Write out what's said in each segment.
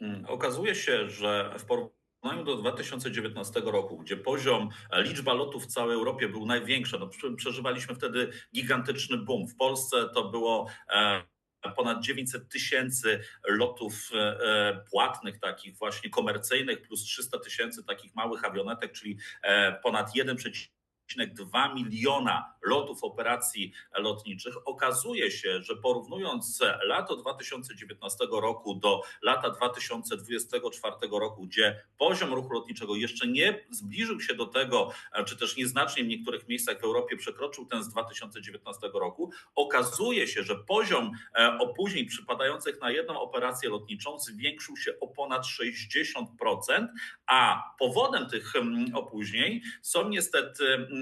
Mm, okazuje się, że w porównaniu do 2019 roku, gdzie poziom, e, liczba lotów w całej Europie był największy, no, przeżywaliśmy wtedy gigantyczny boom. W Polsce to było e, ponad 900 tysięcy lotów e, płatnych, takich właśnie komercyjnych, plus 300 tysięcy takich małych awionetek, czyli ponad 1,5 2 miliona lotów operacji lotniczych. Okazuje się, że porównując lato 2019 roku do lata 2024 roku, gdzie poziom ruchu lotniczego jeszcze nie zbliżył się do tego, czy też nieznacznie w niektórych miejscach w Europie przekroczył ten z 2019 roku, okazuje się, że poziom e, opóźnień przypadających na jedną operację lotniczą zwiększył się o ponad 60%, a powodem tych mm, opóźnień są niestety mm,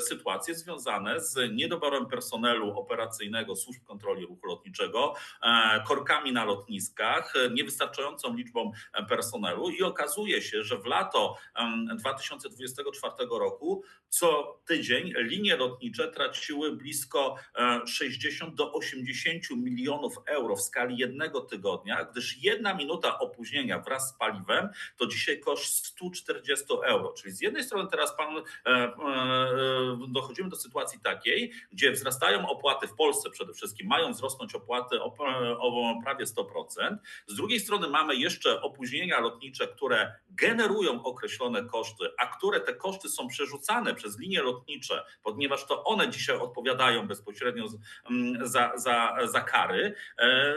sytuacje związane z niedoborem personelu operacyjnego służb kontroli ruchu lotniczego, e, korkami na lotniskach, e, niewystarczającą liczbą e, personelu i okazuje się, że w lato em, 2024 roku co tydzień linie lotnicze traciły blisko e, 60 do 80 milionów euro w skali jednego tygodnia, gdyż jedna minuta opóźnienia wraz z paliwem to dzisiaj koszt 140 euro. Czyli z jednej strony teraz pan e, e, dochodzimy do sytuacji takiej, gdzie wzrastają opłaty w Polsce przede wszystkim, mają wzrosnąć opłaty o, prawie 100%. Z drugiej strony mamy jeszcze opóźnienia lotnicze, które generują określone koszty, a które te koszty są przerzucane przez linie lotnicze, ponieważ to one dzisiaj odpowiadają bezpośrednio mm, za, za, za kary e, e,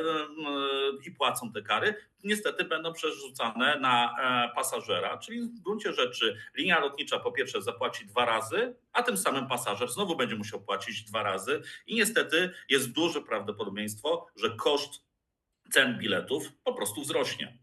i płacą te kary, niestety będą przerzucane na e, pasażera, czyli w gruncie rzeczy linia lotnicza po pierwsze zapłaci dwa razy, a tym samym pasażer znowu będzie musiał płacić dwa razy i niestety jest duże prawdopodobieństwo, że koszt cen biletów po prostu wzrośnie.